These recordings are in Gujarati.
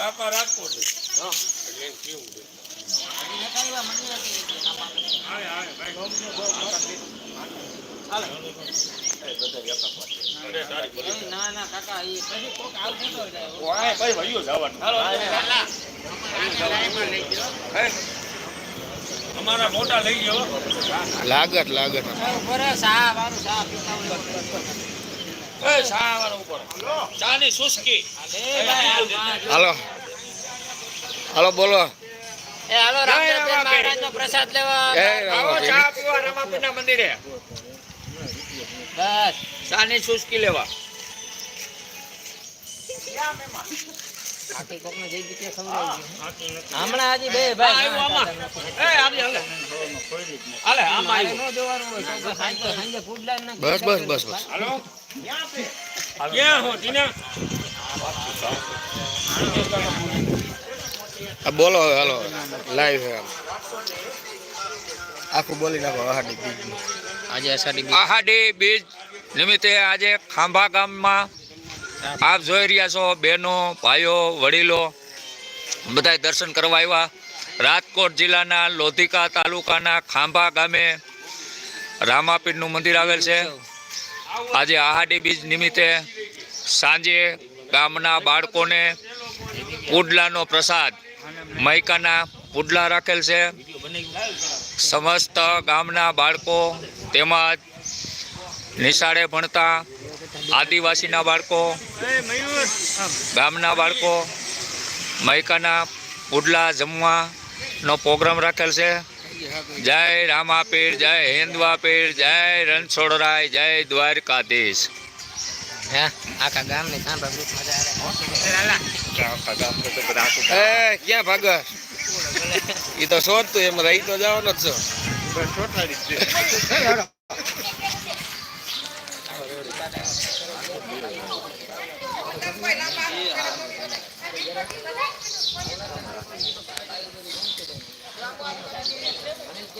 બાપા રાખવો છે. ના ના કાકા એ પછી કોક આવતું જાય. ભાઈ, ભાઈઓ જવાનું. હે? અમારા મોટા લઈ ગયો લાગત લાગત ઉપર સાહેબ વાળું હાલ, હાલ. હાલો. હાલો બોલો. પ્રસાદ લેવા જય આવો રામાપીર. ચા પીવા રમાપીરના મંદિરે. બસ. ચાની સુસ્કી લેવા. હમણાં હજી બે ભાઈ બસ બસ બસ બસ. બોલો હાલો લાઈવ આખું બોલી નાખો અહાડી બીજ. આજે આહાડી બીજ નિમિત્તે આજે ખાંભા ગામમાં આપ જોઈ રહ્યા છો બહેનો ભાઈઓ વડીલો બધા દર્શન કરવા આવ્યા. રાજકોટ જિલ્લાના લોધિકા તાલુકાના ખાંભા ગામે રામાપીરનું મંદિર આવેલ છે. આજે આહાડી બીજ નિમિત્તે સાંજે ગામના બાળકોને પુડલાનો પ્રસાદ મૈકાના પુડલા રાખેલ છે. સમસ્ત ગામના બાળકો તેમજ નિશાળે ભણતા આદિવાસીના બાળકો, ગામના બાળકો મૈકાના પુડલા જમવાનો પ્રોગ્રામ રાખેલ છે. જય રામાપીર જય હિન્દવાપીર જય રણછોડરાય જય દ્વારકાધીશ હે આખા એ ક્યાં ભાગસ એ તો શોધતું એમ રહી તો જવાનો જ છો ત્યારે કુર્તી પર કીધું ઈ કે- એ કીધું તમે જોવો તો ખરી કીધું. એ તો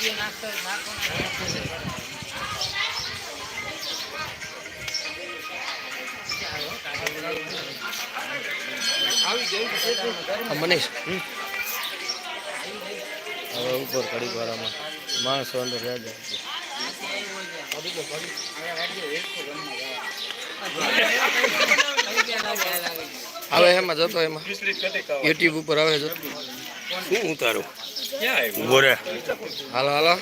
હવે નાખતો નાખો મનીષ હવે ઉપર ઘડીક વાળામાં માણસો અંદર રહે આવે એમાં જતો એમાં. યુટ્યુબ ઉપર આવે જતો શું ઉતારું? ઊભો રે હાલો હાલો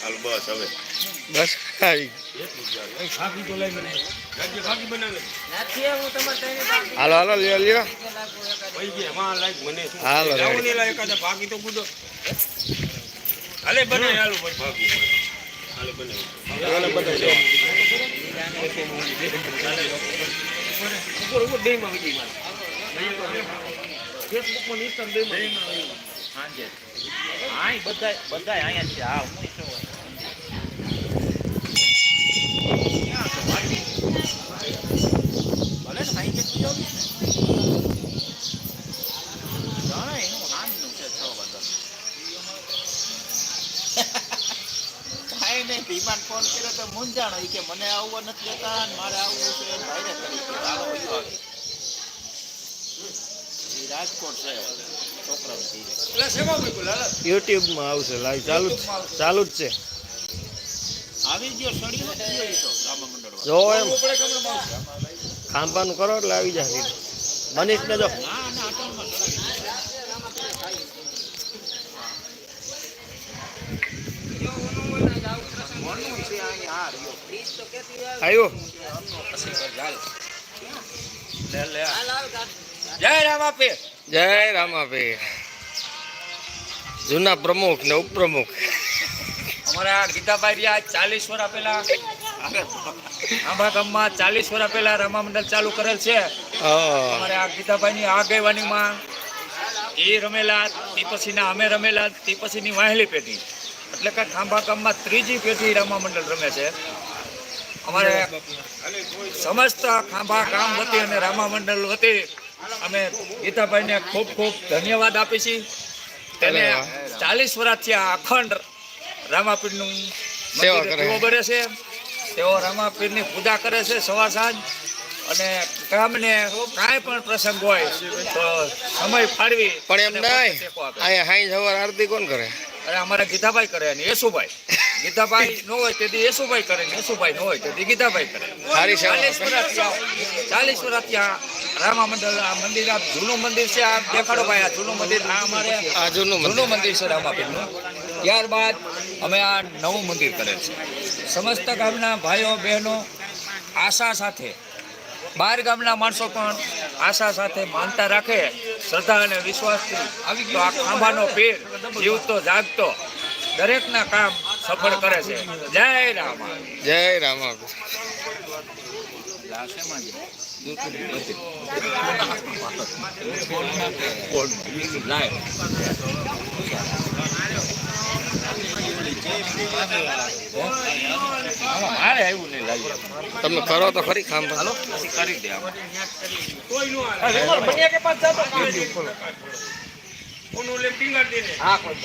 હાલ બસ હવે બસ આવી હાલો હાલો લ્યો લ્યો હાલો. ભાગી તો બુડો હાલે બને હાલો ભાગી ઉપર ઉપર બે માં વધી મારે ફેસબુકમાં ઇન્સ્ટા બે હાંજે. આય બધાય બધાય અહીંયા છે. એનું નામનું છે બધા વિમાન ફોન કર્યો તો મૂંઝાણો. કે મને આવવા નથી ને મારે આવવું છે. ભાઈ કરી કે હાલો વયો આવે ઈ રાજકોટ છે યુટ્યુબમાં આવશે ચાલુ ચાલુ જ છે. રામા ખાંભાનું કરો એટલે આવી જાય. મનીષને જો. આવ્યો જય રામાપીર જય રામાભાઈ. જૂના પ્રમુખ ને ઉપપ્રમુખ. અમારા ગીતાભાઈ રહ્યા ચાલીસ વર્ષ પહેલા. આંબા ગામમાં ચાલીસ વર્ષ પહેલા રમા મંડળ ચાલુ કરેલ છે. અમારે આ ગીતાભાઈની આગેવાનીમાં એ રમેલા તે પછીના અમે રમેલા તે પછીની વાહેલી પેઢી. એટલે કે ખાંભા ગામમાં ત્રીજી પેઢી રામા મંડળ રમે છે. અમારે સમસ્ત ખાંભા ગામ વતી અને રામા મંડળ વતી અમે ગીતાભાઈને ખૂબ ખૂબ ધન્યવાદ આપીશી તેને. ચાલીસ વર્ષથી આ અખંડ રામાપીરનું સેવા કરે. છે. તેઓ રામાપીરની પૂજા કરે છે સવાર સાંજ. અને ગામને કાંઈ પણ પ્રસંગ હોય તો સમય ફાળવી પણ એમ નહીં અહીંયા હાઈ સવાર આરતી કોણ કરે? અરે અમારા ગીતાભાઈ કરે અને યેસુભાઈ. ગીતાભાઈ ન હોય તેથી યશુભાઈ કરે ને નો ન હોય તેથી ગીતાભાઈ કરે. સારી ચાલીસ વર્ષ ચાલીસ વર્ષ થયા રામા મંદિર આ મંદિર આ જૂનું મંદિર છે આ દેખાડો ભાઈ આ જૂનું મંદિર. આ અમારે આ જૂનું મંદિર. જૂનું મંદિર છે રામાપીરનું. ત્યારબાદ અમે આ નવું મંદિર કરેલ છે. સમસ્ત ગામના ભાઈઓ બહેનો આશા સાથે બહાર ગામના માણસો પણ આશા સાથે માનતા રાખે શ્રદ્ધા અને વિશ્વાસથી. તો આ ખાંભાનો પેર જીવતો જાગતો દરેકના કામ સફળ કરે છે. જય રામ જય રામા તમે કરો તો ખરી કામ હાલો પછી કરી દે હા, કોઈ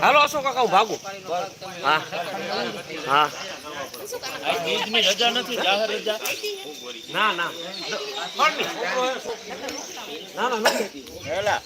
હાલો અશોક કાકા હું ભાગું? હા હા. રજા નથી ના. ના ના ના